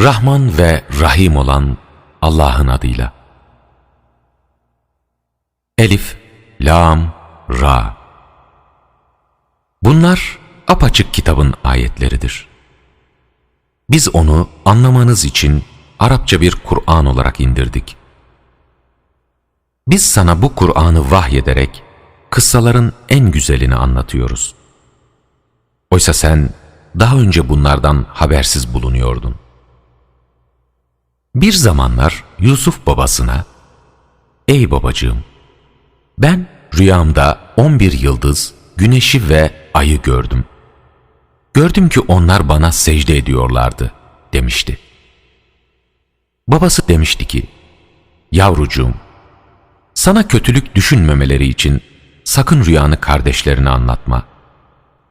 Rahman ve Rahim olan Allah'ın adıyla. Elif, Lam, Ra. Bunlar apaçık kitabın ayetleridir. Biz onu anlamanız için Arapça bir Kur'an olarak indirdik. Biz sana bu Kur'an'ı vahyederek kıssaların en güzelini anlatıyoruz. Oysa sen daha önce bunlardan habersiz bulunuyordun. Bir zamanlar Yusuf babasına, ''Ey babacığım, ben rüyamda on bir yıldız, güneşi ve ayı gördüm. Gördüm ki onlar bana secde ediyorlardı.'' demişti. Babası demişti ki, ''Yavrucuğum, sana kötülük düşünmemeleri için sakın rüyanı kardeşlerine anlatma.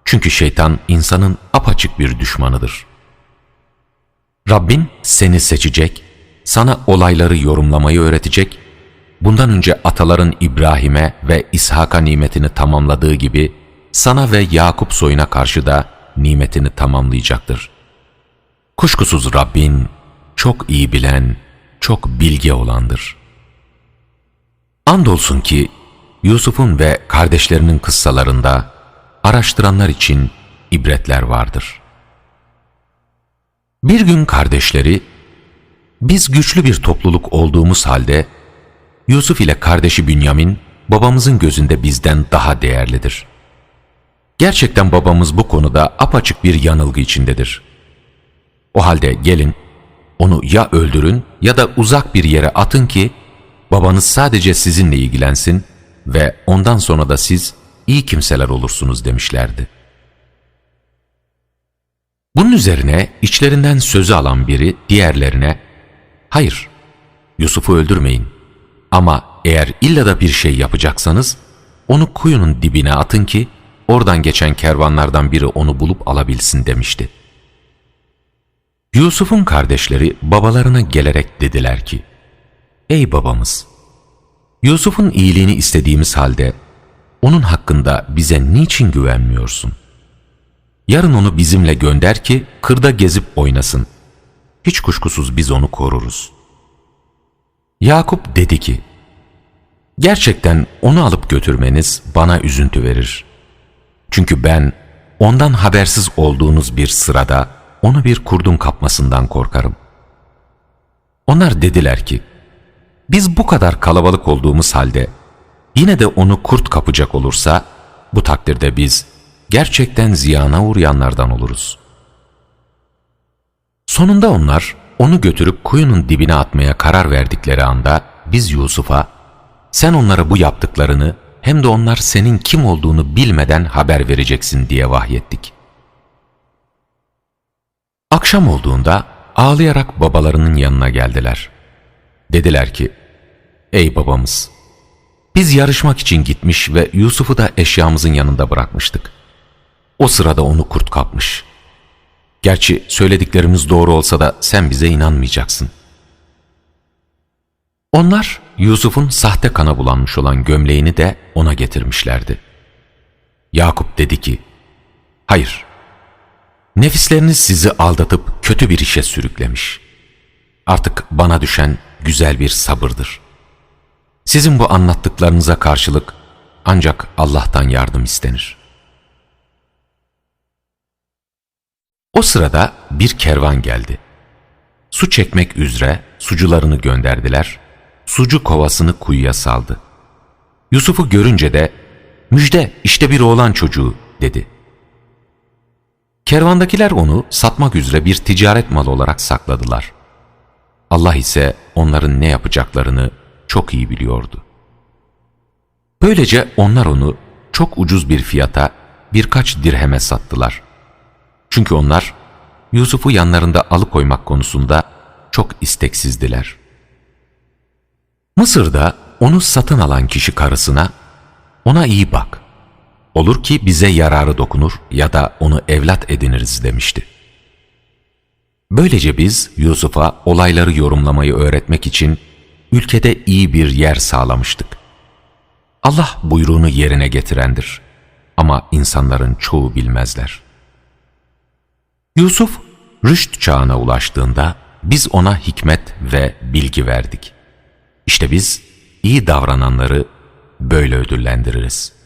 Çünkü şeytan insanın apaçık bir düşmanıdır. Rabbin seni seçecek, sana olayları yorumlamayı öğretecek, bundan önce ataların İbrahim'e ve İshak'a nimetini tamamladığı gibi sana ve Yakup soyuna karşı da nimetini tamamlayacaktır. Kuşkusuz Rabbin çok iyi bilen, çok bilge olandır. Andolsun ki Yusuf'un ve kardeşlerinin kıssalarında araştıranlar için ibretler vardır. Bir gün kardeşleri, biz güçlü bir topluluk olduğumuz halde Yusuf ile kardeşi Bünyamin babamızın gözünde bizden daha değerlidir. Gerçekten babamız bu konuda apaçık bir yanılgı içindedir. O halde gelin onu ya öldürün ya da uzak bir yere atın ki babanız sadece sizinle ilgilensin ve ondan sonra da siz iyi kimseler olursunuz demişlerdi. Bunun üzerine içlerinden sözü alan biri diğerlerine, hayır Yusuf'u öldürmeyin ama eğer illa da bir şey yapacaksanız onu kuyunun dibine atın ki oradan geçen kervanlardan biri onu bulup alabilsin demişti. Yusuf'un kardeşleri babalarına gelerek dediler ki, Ey babamız! Yusuf'un iyiliğini istediğimiz halde onun hakkında bize niçin güvenmiyorsun? Yarın onu bizimle gönder ki kırda gezip oynasın. Hiç kuşkusuz biz onu koruruz. Yakup dedi ki, Gerçekten onu alıp götürmeniz bana üzüntü verir. Çünkü ben ondan habersiz olduğunuz bir sırada onu bir kurdun kapmasından korkarım. Onlar dediler ki, biz bu kadar kalabalık olduğumuz halde yine de onu kurt kapacak olursa bu takdirde biz gerçekten ziyana uğrayanlardan oluruz. Sonunda onlar onu götürüp kuyunun dibine atmaya karar verdikleri anda biz Yusuf'a sen onlara bu yaptıklarını hem de onlar senin kim olduğunu bilmeden haber vereceksin diye vahyettik. Akşam olduğunda ağlayarak babalarının yanına geldiler. Dediler ki, Ey babamız! Biz yarışmak için gitmiş ve Yusuf'u da eşyamızın yanında bırakmıştık. O sırada onu kurt kapmış. Gerçi söylediklerimiz doğru olsa da sen bize inanmayacaksın. Onlar Yusuf'un sahte kana bulanmış olan gömleğini de ona getirmişlerdi. Yakup dedi ki, Hayır, nefisleriniz sizi aldatıp kötü bir işe sürüklemiş. Artık bana düşen güzel bir sabırdır. Sizin bu anlattıklarınıza karşılık ancak Allah'tan yardım istenir. O sırada bir kervan geldi. Su çekmek üzere sucularını gönderdiler, sucu kovasını kuyuya saldı. Yusuf'u görünce de, müjde işte bir oğlan çocuğu dedi. Kervandakiler onu satmak üzere bir ticaret malı olarak sakladılar. Allah ise onların ne yapacaklarını çok iyi biliyordu. Böylece onlar onu çok ucuz bir fiyata birkaç dirheme sattılar. Çünkü onlar Yusuf'u yanlarında alıkoymak konusunda çok isteksizdiler. Mısır'da onu satın alan kişi karısına ona iyi bak. Olur ki bize yararı dokunur ya da onu evlat ediniriz demişti. Böylece biz Yusuf'a olayları yorumlamayı öğretmek için ülkede iyi bir yer sağlamıştık. Allah buyruğunu yerine getirendir ama insanların çoğu bilmezler. Yusuf rüşt çağına ulaştığında biz ona hikmet ve bilgi verdik. İşte biz iyi davrananları böyle ödüllendiririz.''